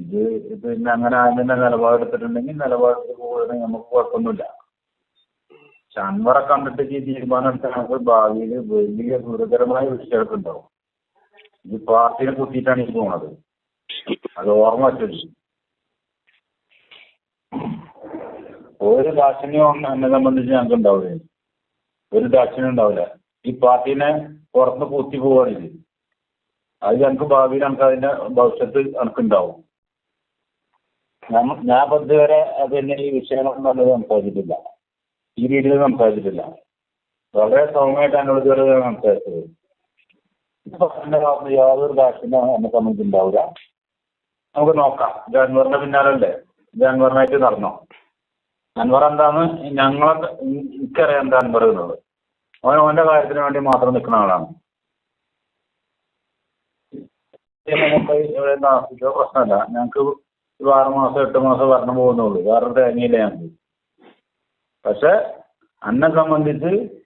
ഇത് പിന്നെ അങ്ങനെ അതിന്റെ നിലപാടെടുത്തിട്ടുണ്ടെങ്കിൽ നിലപാടെടുത്ത് പോകുകയാണെങ്കിൽ നമുക്ക് കുഴപ്പമൊന്നുമില്ല. പക്ഷെ അൻവറെ കണ്ടിട്ട് ഈ തീരുമാനം എടുത്താൽ നമുക്ക് ഭാവിയിൽ വലിയ ഗുരുതരമായ വിഷയമൊക്കെ ഉണ്ടാവും. ഈ പാർട്ടിനെ കുത്തിയിട്ടാണ് ഈ പോണത്. അത് ഓർമ്മ വെച്ചു ഒരു ദാക്ഷിണ്യവും എന്നെ സംബന്ധിച്ച് ഞങ്ങൾക്ക് ഉണ്ടാവില്ല? ഒരു ദാക്ഷിണ്യം ഉണ്ടാവില്ല. ഈ പാർട്ടീനെ പുറത്ത് കുത്തി പോവാണ് ഇത് അത് ഞങ്ങൾക്ക് ഭാവിയിൽ ഞങ്ങൾക്ക് അതിന്റെ ഭവിഷ്യത്ത് ഞങ്ങൾക്ക് ഞാൻ ഞാൻ ഇപ്പൊ വരെ പിന്നെ ഈ വിഷയങ്ങളൊന്നും നമ്മൾ സംസാരിച്ചിട്ടില്ല. ഈ രീതിയിൽ സംസാരിച്ചിട്ടില്ല. വളരെ സൗമ്യമായിട്ടാണ് ഇതുവരെ സംസാരിച്ചത്. ഭാഗത്ത് യാതൊരു ദാക്ഷിണ്യം എന്നെ സംബന്ധിച്ച് ഉണ്ടാവില്ല നമുക്ക് നോക്കാം. ജാൻവറിന്റെ പിന്നാലല്ലേ? ജാൻവറിനായിട്ട് നടന്നോ? അൻവർ എന്താന്ന് ഞങ്ങളെ എനിക്കറിയാം എന്താ അൻവർ എന്നുള്ളത്. അവൻ അവന്റെ കാര്യത്തിന് വേണ്ടി മാത്രം നിൽക്കുന്ന ആളാണ്. പ്രശ്നമല്ല. ഞങ്ങൾക്ക് ഒരു ആറ് മാസം എട്ട് മാസം ഭരണം പോകുന്നുള്ളൂ വേറെ തേങ്ങയില്ല ഞങ്ങൾക്ക്. പക്ഷെ അന്നെ സംബന്ധിച്ച്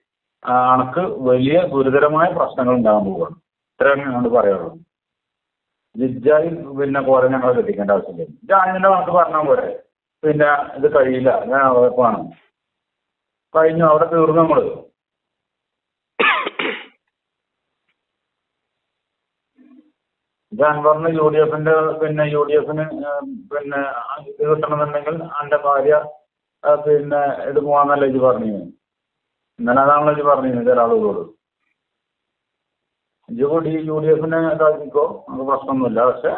അണക്ക് വലിയ ഗുരുതരമായ പ്രശ്നങ്ങൾ ഉണ്ടാകാൻ പോവുകയാണ്. ഇത്രയാണ് ഞങ്ങൾ പറയുള്ളൂ ജിജായി പിന്നെ കുറെ ഞങ്ങൾ കെട്ടിക്കേണ്ട ആവശ്യമില്ല. ജാനിന്റെ കണക്ക് പറഞ്ഞാൽ പോരെ. പിന്നെ ഇത് കഴിയില്ല. ഞാൻ ഉറപ്പാണ് കഴിഞ്ഞു. അവിടെ തീർന്നു നമ്മൾ. ഇത് അൻവറിന് യു ഡി എഫിന്റെ പിന്നെ യു ഡി എഫിന് പിന്നെ ഇത് കിട്ടണമെന്നുണ്ടെങ്കിൽ അന്റെ ഭാര്യ പിന്നെ ഇത് പോവാന്നല്ലേ ഇത് പറഞ്ഞു ഇന്നലെ അതാണല്ലോ ഇത് പറഞ്ഞു ചില ആളുകളോട് ഇജ് കൂടി യു ഡി എഫിനെ ഇതാക്കിക്കോ നമുക്ക് പ്രശ്നമൊന്നുമില്ല. പക്ഷെ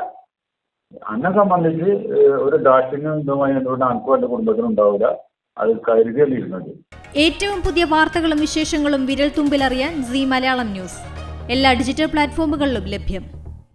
എന്നെ സംബന്ധിച്ച് ഒരു ദാക്ഷിണ്യം ഇതുമായി ബന്ധപ്പെട്ട് എനിക്കും കുടുംബത്തിനും ഉണ്ടാവില്ല അത് കരുതിയല്ലിരുന്നത്. ഏറ്റവും പുതിയ വാർത്തകളും വിശേഷങ്ങളും വിരൽ തുമ്പിലറിയാൻ സി മലയാളം ന്യൂസ്. എല്ലാ ഡിജിറ്റൽ പ്ലാറ്റ്ഫോമുകളിലും ലഭ്യം.